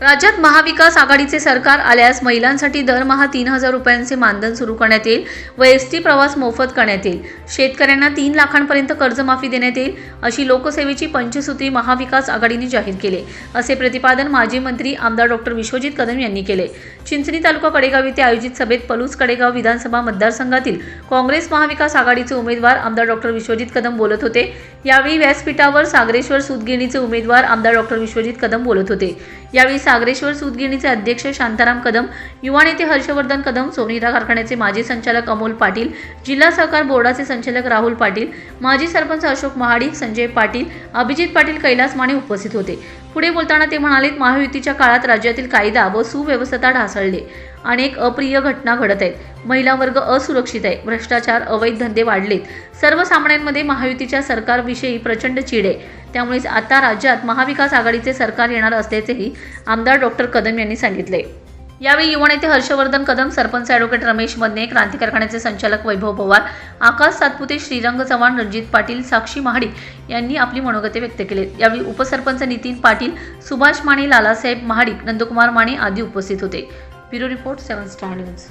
राज्यात महाविकास आघाडीचे सरकार आल्यास महिलांसाठी दरमहा तीन हजार रुपयांचे मानधन सुरू करण्यात येईल व एस टी प्रवास मोफत करण्यात येईल. शेतकऱ्यांना तीन लाखांपर्यंत कर्जमाफी देण्यात येईल अशी लोकसेवेची पंचसूत्री महाविकास आघाडीने जाहीर केले. असे प्रतिपादन माजी मंत्री आमदार डॉक्टर विश्वजित कदम यांनी केले. चिंचणी तालुका कडेगाव येथे आयोजित सभेत पलूस कडेगाव विधानसभा मतदारसंघातील काँग्रेस महाविकास आघाडीचे उमेदवार आमदार डॉक्टर विश्वजित कदम बोलत होते. यावेळी व्यासपीठावर सागरेश्वर सूतगिरणीचे उमेदवार आमदार डॉक्टर विश्वजित कदम बोलत होते. यावेळी सागरेश्वर सूतगिरणीचे अध्यक्ष शांताराम कदम युवा नेते हर्षवर्धन कदम सोनिधा कारखान्याचे माजी संचालक अमोल पाटील जिल्हा सहकार बोर्डाचे संचालक राहुल पाटील माजी सरपंच अशोक महाडिक संजय पाटील अभिजित पाटील कैलास माने उपस्थित होते. पुढे बोलताना ते म्हणाले महायुतीच्या काळात राज्यातील कायदा व सुव्यवस्था ढासळले. अनेक अप्रिय घटना घडत आहेत महिला वर्ग असुरक्षित आहे. भ्रष्टाचार अवैध धंदे वाढलेत. सर्वसामान्यांमध्ये महायुतीच्या सरकारविषयी प्रचंड चीड आहे. त्यामुळेच आता राज्यात महाविकास आघाडीचे सरकार येणार असल्याचेही आमदार डॉक्टर कदम यांनी सांगितले. यावेळी युवा नेते हर्षवर्धन कदम सरपंच ॲडव्होकेट रमेश मदने क्रांती कारखान्याचे संचालक वैभव पवार आकाश सातपुते श्रीरंग चव्हाण रणजित पाटील साक्षी महाडिक यांनी आपली मनोगते व्यक्त केली. यावेळी उपसरपंच नितीन पाटील सुभाष माने लालासाहेब महाडिक नंदकुमार माने आदी उपस्थित होते. Bureau report seven star news